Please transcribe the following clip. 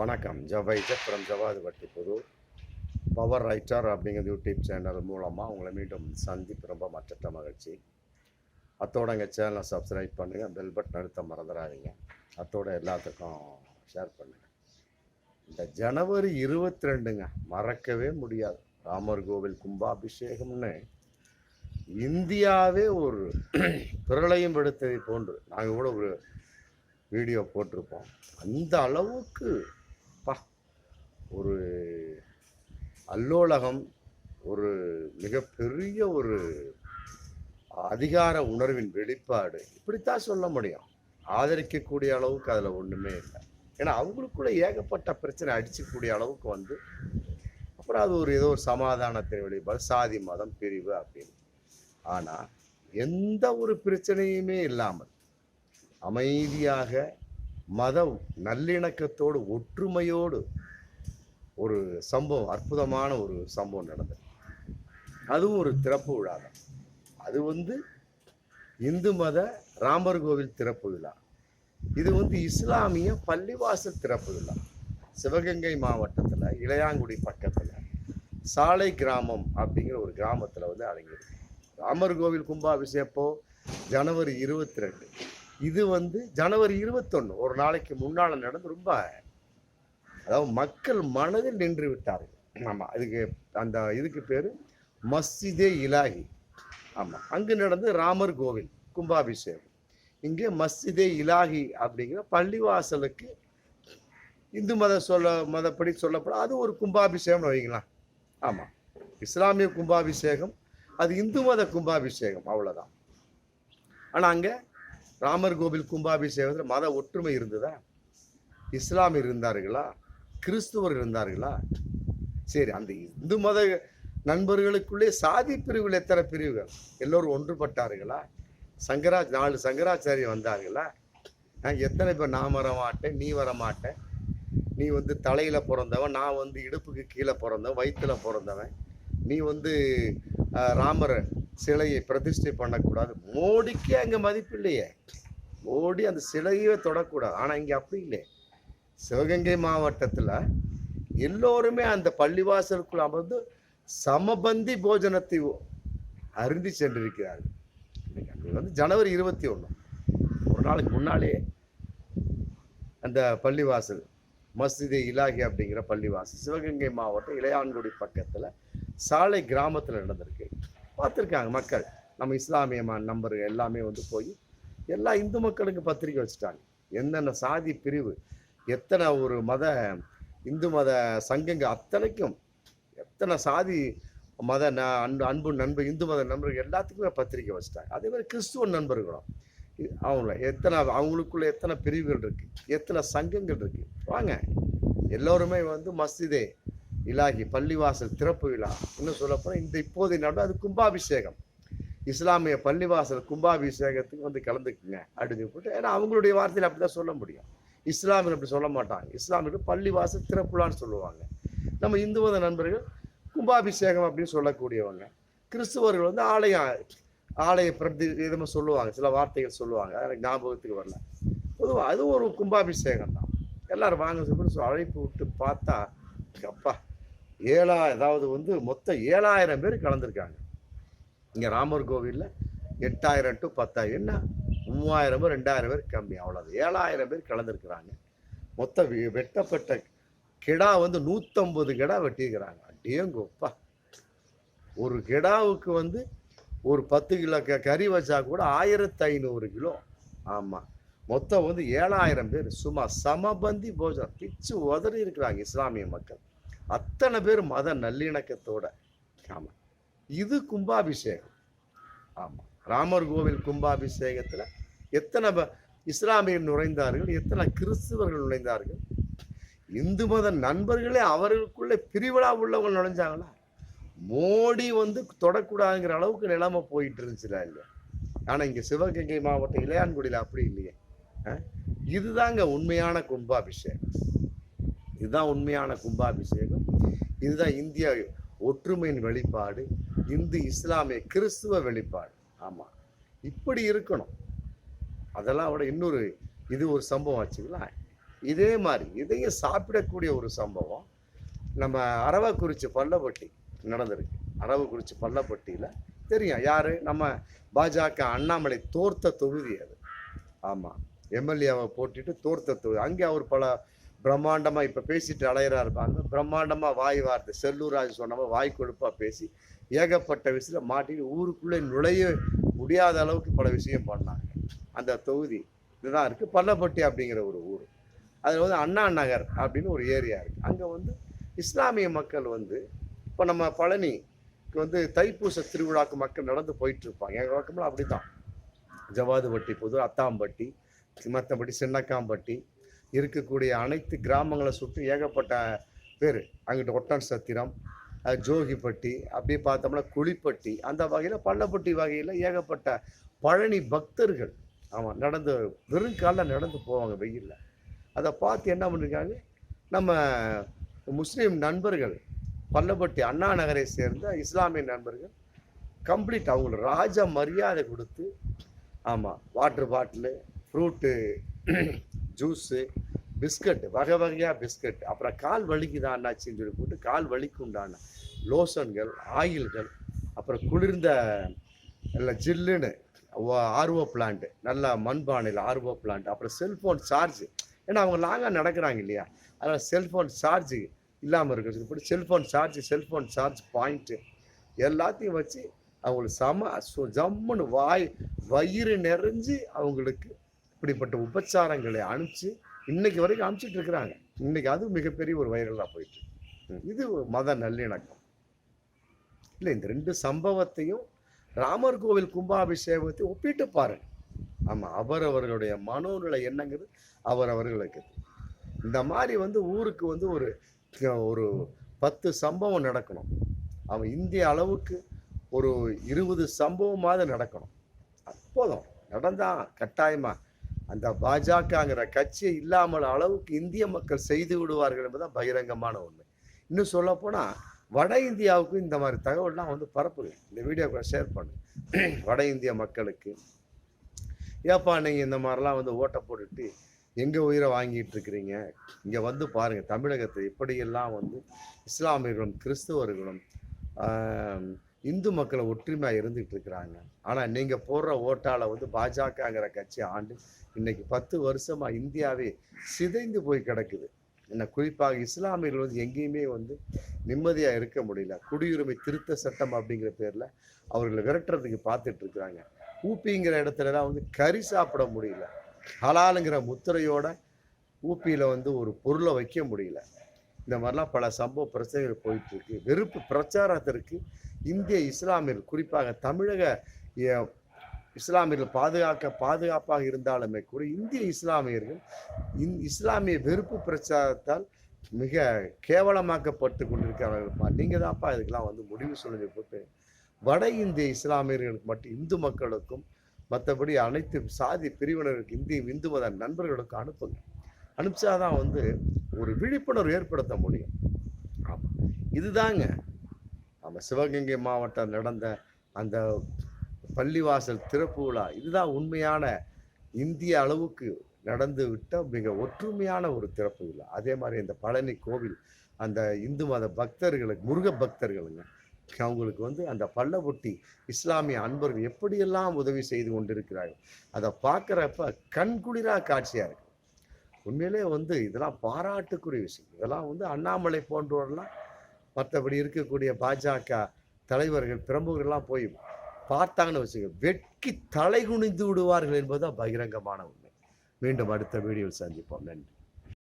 வணக்கம். ஜவை from Javathipatti Vattiputhur power writer அப்படிங்கிற YouTube channel மூலமாக உங்களை மீண்டும் சந்திப்பு ரொம்ப மற்ற மகிழ்ச்சி. அத்தோட எங்கள் சேனலை சப்ஸ்கிரைப் பண்ணுங்கள் பெல் பட்டன் அழுத்த மறந்துடாதீங்க. அத்தோட எல்லாத்துக்கும் ஷேர் பண்ணுங்கள் இந்த ஜனவரி இருபத்தி ரெண்டுங்க மறக்கவே முடியாது. ராமர் கோவில் கும்பாபிஷேகம்னு. இந்தியாவே ஒரு பிரளயம் எடுத்ததை போன்று. நாங்கள் கூட ஒரு வீடியோ போட்டிருப்போம். அந்த அளவுக்கு அப்பா. ஒரு அல்லோலகம் ஒரு மிகப்பெரிய ஒரு அதிகார உணர்வின் வெளிப்பாடு. இப்படித்தான் சொல்ல முடியும். ஆதரிக்கக்கூடிய அளவுக்கு அதில் ஒன்றுமே இல்லை. ஏன்னா அவங்களுக்குள்ள ஏகப்பட்ட பிரச்சனை அடிச்சுக்கூடிய அளவுக்கு வந்து அப்புறம் அது ஒரு ஏதோ ஒரு சமாதானத்தின் வெளிப்பாடு சாதி மதம் பிரிவு அப்படின்னு. ஆனால் எந்த ஒரு பிரச்சனையுமே இல்லாமல் அமைதியாக மதம் நல்லிணக்கத்தோடு ஒற்றுமையோடு ஒரு சம்பவம் அற்புதமான ஒரு சம்பவம் நடந்தது. அதுவும் ஒரு திறப்பு விழா தான். அது வந்து இந்து மத ராமர் கோவில் திறப்பு விழா. இது வந்து இஸ்லாமிய பள்ளிவாசல் திறப்பு விழா. சிவகங்கை மாவட்டத்தில் இளையாங்குடி பக்கத்தில் சாலை கிராமம் அப்படிங்கிற ஒரு கிராமத்தில் வந்து அடங்கியிருக்கு. ராமர் கோவில் கும்பாபிஷேகப்போ ஜனவரி இருபத்தி ரெண்டு. இது வந்து ஜனவரி இருபத்தொன்று ஒரு நாளைக்கு முன்னால் நடந்து ரொம்ப அதாவது மக்கள் மனதில் நின்று விட்டார்கள். ஆமாம் அதுக்கு அந்த இதுக்கு பேர் மஸ்ஜிதே இலாஹி. ஆமாம் அங்கு நடந்து ராமர் கோவில் கும்பாபிஷேகம். இங்கே மஸ்ஜிதே இலாஹி அப்படிங்கிற பள்ளிவாசலுக்கு இந்து மத சொல்ல மதப்படி சொல்லப்படும். அது ஒரு கும்பாபிஷேகம்னு வைங்களேன் ஆமாம் இஸ்லாமிய கும்பாபிஷேகம் அது இந்து மத கும்பாபிஷேகம் அவ்வளோதான் ஆனால் அங்கே ராமர் கோவில் கும்பாபிஷேகத்தில் மத ஒற்றுமை இருந்ததா? இஸ்லாம் இருந்தார்களா? கிறிஸ்துவர் இருந்தார்களா? சரி அந்த இந்து மத நண்பர்களுக்குள்ளே சாதி பிரிவில் எத்தனை பிரிவுகள்? எல்லோரும் ஒன்றுபட்டார்களா? சங்கரா நாலு சங்கராச்சாரியம் வந்தார்களா? எத்தனை பேர் நான் வரமாட்டேன் நீ வரமாட்டேன். நீ வந்து தலையில் பிறந்தவன் நான் வந்து இடுப்புக்கு கீழே பிறந்தவன் வயிற்றில் பிறந்தவன். நீ வந்து ராமர் சிலையை பிரதிஷ்டை பண்ணக்கூடாது. மோடிக்கே அங்கே மதிப்பு இல்லையே. மோடி அந்த சிலையே தொடக்கூடாது. ஆனால் இங்கே அப்படி இல்லை சிவகங்கை மாவட்டத்தில் எல்லோருமே அந்த பள்ளிவாசலுக்குள் அமர்ந்து சமபந்தி போஜனத்தை அருந்தி சென்றிருக்கிறார்கள். இன்னைக்கு வந்து ஜனவரி இருபத்தி ஒன்று ஒரு நாளைக்கு முன்னாலே அந்த பள்ளிவாசல் மஸ்ஜிதே இலாகி அப்படிங்கிற பள்ளிவாசல் சிவகங்கை மாவட்டம் இளையான்குடி பக்கத்தில் சாலை கிராமத்தில் நடந்திருக்கு. பார்த்துருக்காங்க மக்கள். நம்ம இஸ்லாமிய நம்பர் எல்லாமே வந்து போய் எல்லா இந்து மக்களுக்கு பத்திரிக்கை வச்சுட்டாங்க. என்னென்ன சாதி பிரிவு எத்தனை ஒரு மத இந்து மத சங்கங்க அத்தனைக்கும் எத்தனை சாதி மத ந அன்பு அன்பு நண்பர் இந்து மத நண்பர்கள் எல்லாத்துக்குமே பத்திரிக்கை வச்சுட்டாங்க. அதே மாதிரி கிறிஸ்துவ நண்பர்களும். அவங்கள எத்தனை அவங்களுக்குள்ள எத்தனை பிரிவுகள் இருக்குது எத்தனை சங்கங்கள் இருக்குது வாங்க எல்லோருமே வந்து மஸ்திதே இலாகி பள்ளிவாசல் திறப்பு விழா இன்னும் சொல்லப்போனால் இந்த இப்போதைய நாடு அது கும்பாபிஷேகம். இஸ்லாமிய பள்ளிவாசல் கும்பாபிஷேகத்துக்கு வந்து கலந்துக்குங்க அப்படின்னு போட்டு ஏன்னா அவங்களுடைய வார்த்தையில் அப்படி தான் சொல்ல முடியும். இஸ்லாமியர் அப்படி சொல்ல மாட்டாங்க. இஸ்லாமியர்கள் பள்ளிவாசல் திறப்புலான்னு சொல்லுவாங்க. நம்ம இந்து மத நண்பர்கள் கும்பாபிஷேகம் அப்படின்னு சொல்லக்கூடியவங்க. கிறிஸ்துவர்கள் வந்து ஆலயம் ஆலய பிரதி விதமாக சொல்லுவாங்க சில வார்த்தைகள் சொல்லுவாங்க. எனக்கு ஞாபகத்துக்கு வரல. பொதுவாக அது ஒரு கும்பாபிஷேகம் தான் எல்லாரும் வாங்க சொல்லி அழைப்பு விட்டு பார்த்தா அப்பா ஏழா அதாவது வந்து மொத்தம் ஏழாயிரம் பேர் கலந்துருக்காங்க. இங்கே ராமர் கோவிலில் எட்டாயிரம் டு பத்தாயிரம் என்ன? மூவாயிரம் பேர் ரெண்டாயிரம் பேர் கம்மி அவ்வளோது ஏழாயிரம் பேர் கலந்துருக்குறாங்க. மொத்தம் வெட்டப்பட்ட கிடா வந்து நூற்றம்பது கிடா வெட்டியிருக்கிறாங்க. அடேங்கப்பா. ஒரு கிடாவுக்கு வந்து ஒரு பத்து கிலோ க கறி வச்சா கூட ஆயிரத்தி ஐநூறு கிலோ. ஆமாம் மொத்தம் வந்து ஏழாயிரம் பேர். சும்மா சமபந்தி போஜனம். பிச்சு உதறி இருக்கிறாங்க இஸ்லாமிய மக்கள். அத்தனை பேர் மத நல்லிணக்கத்தோட. ஆமாம் இது கும்பாபிஷேகம். ஆமாம் ராமர் கோவில் கும்பாபிஷேகத்தில் எத்தனை ப- இஸ்லாமியர் நுழைந்தார்கள் எத்தனை கிறிஸ்துவர்கள் நுழைந்தார்கள். இந்து மத நண்பர்களே அவர்களுக்குள்ளே பிரிவிழா உள்ளவங்க நுழைஞ்சாங்களா? மோடி வந்து தொடக்கூடாதுங்கிற அளவுக்கு நிலைமை போயிட்டு இருந்துச்சுல இல்லையா? ஆனால் இங்கே சிவகங்கை மாவட்டம் இளையான்குடியில் அப்படி இல்லையே. இதுதாங்க உண்மையான கும்பாபிஷேகம். இதுதான் உண்மையான கும்பாபிஷேகம். இதுதான் இந்திய ஒற்றுமையின் வெளிப்பாடு. இந்து இஸ்லாமிய கிறிஸ்துவ வெளிப்பாடு. ஆமாம் இப்படி இருக்கணும். அதெல்லாம் விட இன்னொரு இது ஒரு சம்பவம் வச்சுக்கலாம். இதே மாதிரி இதையும் சாப்பிடக்கூடிய ஒரு சம்பவம். நம்ம அரவக்குறிச்சி பள்ளப்பட்டி நடந்திருக்கு. அரவக்குறிச்சி பள்ளப்பட்டியில் தெரியும். யார்? நம்ம பாஜக அண்ணாமலை தோர்த்த தொகுதி அது. ஆமாம் எம்எல்ஏவை போட்டுட்டு தோர்த்த தொகுதி. அங்கே அவர் பல பிரம்மாண்டமாக இப்போ பேசிட்டு அலையிறா இருப்பாங்க பிரம்மாண்டமாக வாய் வார்த்தை செல்லூராஜ் சொன்ன வாய் கொழுப்பாக பேசி ஏகப்பட்ட விஷயத்தில் மாட்டிட்டு ஊருக்குள்ளே நுழைய முடியாத அளவுக்கு பல விஷயம் பண்ணாங்க. அந்த தொகுதி இதுதான் இருக்குது பள்ளப்பட்டி அப்படிங்கிற ஒரு ஊர். அதில் வந்து அண்ணா நகர் அப்படின்னு ஒரு ஏரியா இருக்குது அங்கே வந்து இஸ்லாமிய மக்கள் வந்து இப்போ நம்ம பழனிக்கு வந்து தைப்பூச திருவிழாக்கு மக்கள் நடந்து போயிட்டு இருப்பாங்க. எங்கள் பக்கம்லாம் அப்படி தான் ஜவாதுபட்டி புது அத்தாம்பட்டி மற்றபடி சின்னக்காம்பட்டி இருக்கக்கூடிய அனைத்து கிராமங்களை சுற்றி ஏகப்பட்ட பேர். அங்கிட்ட ஒட்டன் சத்திரம் ஜோகிப்பட்டி அப்படியே பார்த்தோம்னா குழிப்பட்டி அந்த வகையில் பள்ளப்பட்டி வகையில் ஏகப்பட்ட பழனி பக்தர்கள். ஆமாம் நடந்து வெறுங்காலில் நடந்து போவாங்க வெயிலில். அதை பார்த்து என்ன பண்ணிருக்காங்க? நம்ம முஸ்லீம் நண்பர்கள் பள்ளப்பட்டி அண்ணா நகரை சேர்ந்த இஸ்லாமிய நண்பர்கள் கம்ப்ளீட் அவங்களுக்கு ராஜா மரியாதை கொடுத்து ஆமாம் water bottle fruit juice biscuit வகை வகையாக பிஸ்கட் அப்புறம் கால் வலிக்குதான் அண்ணாச்சின்னு சொல்லி போட்டு கால் வலிக்கு உண்டான லோஷன்கள் ஆயில்கள் அப்புறம் குளிர்ந்த நல்ல ஜில்லுன்னு ஆர்ஓ பிளான்ட் நல்லா மண்பானையில் ஆர்வோ பிளான்ட் அப்புறம் செல்ஃபோன் சார்ஜ். ஏன்னா அவங்க லாங்காக நடக்கிறாங்க இல்லையா? அதனால் செல்ஃபோன் சார்ஜு இல்லாமல் இருக்கிறது போட்டு cellphone charge cellphone charge point எல்லாத்தையும் வச்சு அவங்களுக்கு சம சு- ஜம்முன்னு வாய் வயிறு நிறைஞ்சு அவங்களுக்கு இப்படிப்பட்ட உபச்சாரங்களை அனுப்பிச்சு இன்னைக்கு வரைக்கும் அனுப்பிச்சிட்டு இருக்கிறாங்க. இன்னைக்கு அது மிகப்பெரிய ஒரு வைரலாக போயிட்டு இது ஒரு மத நல்லிணக்கம். இல்லை இந்த ரெண்டு சம்பவத்தையும் ராமர் கோவில் கும்பாபிஷேகத்தை ஒப்பிட்டு பாருங்க. ஆமாம் அவரவர்களுடைய மனோநிலை என்னங்கிறது அவரவர்களுக்கு இந்த மாதிரி வந்து ஊருக்கு வந்து ஒரு ஒரு பத்து சம்பவம் நடக்கணும். அவன் இந்திய அளவுக்கு ஒரு இருபது சம்பவமாவது நடக்கணும். அப்போதும் நடந்தான் கட்டாயமாக அந்த பாஜகங்கிற கட்சி இல்லாமல் அளவுக்கு இந்திய மக்கள் செய்து விடுவார்கள் என்பதுதான் பகிரங்கமான உண்மை. இன்னும் சொல்லப்போனால் வட இந்தியாவுக்கும் இந்த மாதிரி தகவல்லாம் வந்து பரப்புங்க இந்த வீடியோக்களை ஷேர் பண்ணு. வட இந்திய மக்களுக்கு. ஏப்பா நீங்கள் இந்த மாதிரிலாம் வந்து ஓட்டை போட்டுட்டு எங்கள் உயிரை வாங்கிட்டு இருக்கிறீங்க? இங்கே வந்து பாருங்கள் தமிழகத்தை இப்படியெல்லாம் வந்து இஸ்லாமியர்களும் கிறிஸ்தவர்களும் இந்து மக்களை ஒற்றுமையாக இருந்துகிட்டு இருக்கிறாங்க. ஆனால் நீங்கள் போடுற ஓட்டால் வந்து பாஜகங்கிற கட்சி ஆண்டு இன்னைக்கு பத்து வருஷமாக இந்தியாவே சிதைந்து போய் கிடக்குது. என்ன குறிப்பாக இஸ்லாமியர்கள் வந்து எங்கேயுமே வந்து நிம்மதியாக இருக்க முடியல. குடியுரிமை திருத்த சட்டம் அப்படிங்கிற பேரில் அவர்களை விரட்டுறதுக்கு பார்த்துட்டு இருக்கிறாங்க. ஊப்பிங்கிற இடத்துலலாம் வந்து கறி சாப்பிட முடியல. ஹலாலுங்கிற முத்திரையோட ஊப்பியில் வந்து ஒரு பொருளை வைக்க முடியல. இந்த மாதிரிலாம் பல சம்பவ பிரச்சனைகள் போயிட்டு இருக்கு. வெறுப்பு பிரச்சாரத்திற்கு இந்திய இஸ்லாமியர்கள் குறிப்பாக தமிழக இஸ்லாமியர்கள் பாதுகாக்க பாதுகாப்பாக இருந்தாலுமே கூட இந்திய இஸ்லாமியர்கள் இந் இஸ்லாமிய வெறுப்பு பிரச்சாரத்தால் மிக கேவலமாக்கப்பட்டு கொண்டிருக்கிறார்கள்ப்பா நீங்கள் தான்ப்பா இதுக்கெல்லாம் வந்து முடிவு சொல்லுங்க போட்டு வட இந்திய இஸ்லாமியர்களுக்கு மட்டும் இந்து மக்களுக்கும் மற்றபடி அனைத்து சாதி பிரிவினருக்கு இந்திய இந்து மத நண்பர்களுக்கும் அனுப்புங்க. அனுப்பிச்சாதான் வந்து ஒரு விழிப்புணர்வு ஏற்படுத்த முடியும். ஆமாம் இதுதாங்க நம்ம சிவகங்கை மாவட்டம் நடந்த அந்த பள்ளிவாசல் திறப்பு விழா இதுதான் உண்மையான இந்திய அளவுக்கு நடந்து விட்ட மிக ஒற்றுமையான ஒரு திறப்பு விழா. அதே மாதிரி இந்த பழனி கோவில் அந்த இந்து மத பக்தர்களுக்கு முருக பக்தர்களுங்க அவங்களுக்கு வந்து அந்த பள்ளப்பொட்டி இஸ்லாமிய அன்பர்கள் எப்படியெல்லாம் உதவி செய்து கொண்டிருக்கிறார்கள் அதை பார்க்குறப்ப கண்குளிரா காட்சியாக இருக்கு. உண்மையிலே வந்து இதெல்லாம் பாராட்டுக்குரிய விஷயம். இதெல்லாம் வந்து அண்ணாமலை போன்றவரெல்லாம் மற்றபடி இருக்கக்கூடிய பாஜக தலைவர்கள் பிரமுகர்கள்லாம் போய் பார்த்தாங்கன்னு வச்சுக்க வெட்கி தலை குனிந்து விடுவார்கள் என்பதுதான் பகிரங்கமான உண்மை. மீண்டும் அடுத்த வீடியோவில் சந்திப்போம். நன்றி.